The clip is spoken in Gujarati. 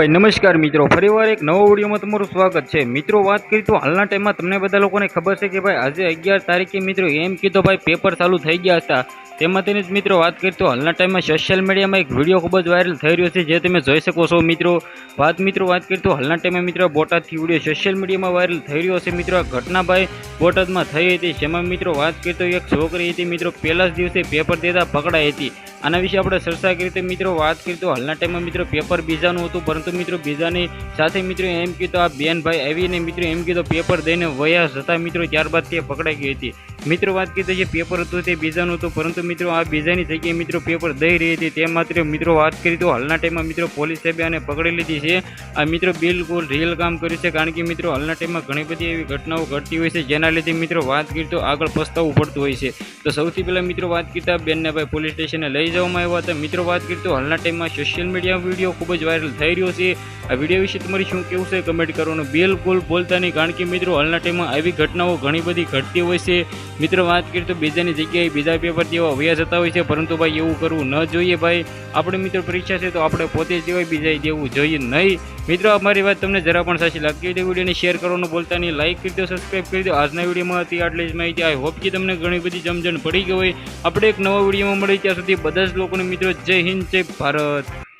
ભાઈ, નમસ્કાર મિત્રો. ફરીવાર એક નવો વિડીયોમાં તમારું સ્વાગત છે. મિત્રો, વાત કરી તો હાલના ટાઈમમાં તમને બધા લોકોને ખબર છે કે ભાઈ, આજે અગિયાર તારીખે મિત્રો એમ કીધો ભાઈ પેપર ચાલુ થઈ ગયા હતા. તેમાં તેની જ મિત્રો વાત કરી તો હાલના ટાઈમમાં સોશિયલ મીડિયામાં એક વીડિયો ખૂબ જ વાયરલ થઈ રહ્યો છે, જે તમે જોઈ શકો છો મિત્રો. વાત મિત્રો, વાત કરી તો હાલના ટાઈમે મિત્રો બોટાદથી વીડિયો સોશિયલ મીડિયામાં વાયરલ થઈ રહ્યો છે મિત્રો. આ ઘટના ભાઈ બોટાદમાં થઈ હતી, જેમાં મિત્રો વાત કરી તો એક છોકરી હતી, મિત્રો, પહેલા જ દિવસે પેપર દેતા, પકડાઈ હતી. આના વિશે આપણે ચર્ચા કરી મિત્રો વાત કરી તો હાલના ટાઈમમાં મિત્રો પેપર બીજાનું હતું, પરંતુ મિત્રો બીજાની સાથે મિત્રો એમ કીધું આ બેન ભાઈ આવીને મિત્રો એમ કીધું પેપર દઈને વયા જતા મિત્રો ત્યારબાદ તે પકડાઈ ગઈ હતી. મિત્રો વાત કરી જે પેપર હતું તે બીજાનું હતું, પરંતુ મિત્રો આ બીજાની જગ્યાએ મિત્રો પેપર દઈ રહી હતી. તે માત્ર મિત્રો વાત કરી તો હાલના ટાઈમમાં મિત્રો પોલીસ સાહેબે આને પકડી લીધી છે. આ મિત્રો બિલકુલ રિયલ કામ કર્યું છે, કારણ કે મિત્રો હાલના ટાઈમમાં ઘણી બધી એવી ઘટનાઓ ઘટતી હોય છે, જેના લીધે મિત્રો વાત કરી તો આગળ પસ્તાવવું પડતું હોય છે. તો સૌથી પહેલાં મિત્રો વાત કરતા બેનને ભાઈ પોલીસ સ્ટેશને લઈ જવામાં આવ્યા હતા. મિત્રો, વાત કરી તો હાલના ટાઈમમાં સોશિયલ મીડિયા વીડિયો ખૂબ જ વાયરલ થઈ રહ્યો છે. આ વીડિયો વિશે તમારી શું કેવું છે? કમેન્ટ કરવાનું બિલકુલ બોલતા નહીં, કારણ કે મિત્રો, હાલના ટાઈમમાં આવી ઘટનાઓ ઘણી બધી ઘટતી હોય છે. મિત્રો, વાત કરીએ તો બીજાની જગ્યાએ બીજા પેપર જેવા વયા જતા હોય છે. પરંતુ ભાઈ, એવું કરવું ન જોઈએ ભાઈ. આપણે મિત્રો, પરીક્ષા છે તો આપણે પોતે જ દેવાય બીજાએ દેવું જોઈએ નહીં. મિત્રો, અમારી વાત તમને જરા પણ સાચી લાગતી હોય તો વિડીયોને શેર કરવાનું બોલતા નહીં. લાઈક કરી દો સબસ્ક્રાઈબ કરી દો. આજના વિડીયોમાં હતી આટલી જ માહિતી. આઈ હોપ કે તમને ઘણી બધી જમજણ પડી ગઈ હોય. આપણે એક નવા વિડીયોમાં મળી ત્યાં સુધી બધા જ લોકોને મિત્રો, જય હિન્દ, જય ભારત.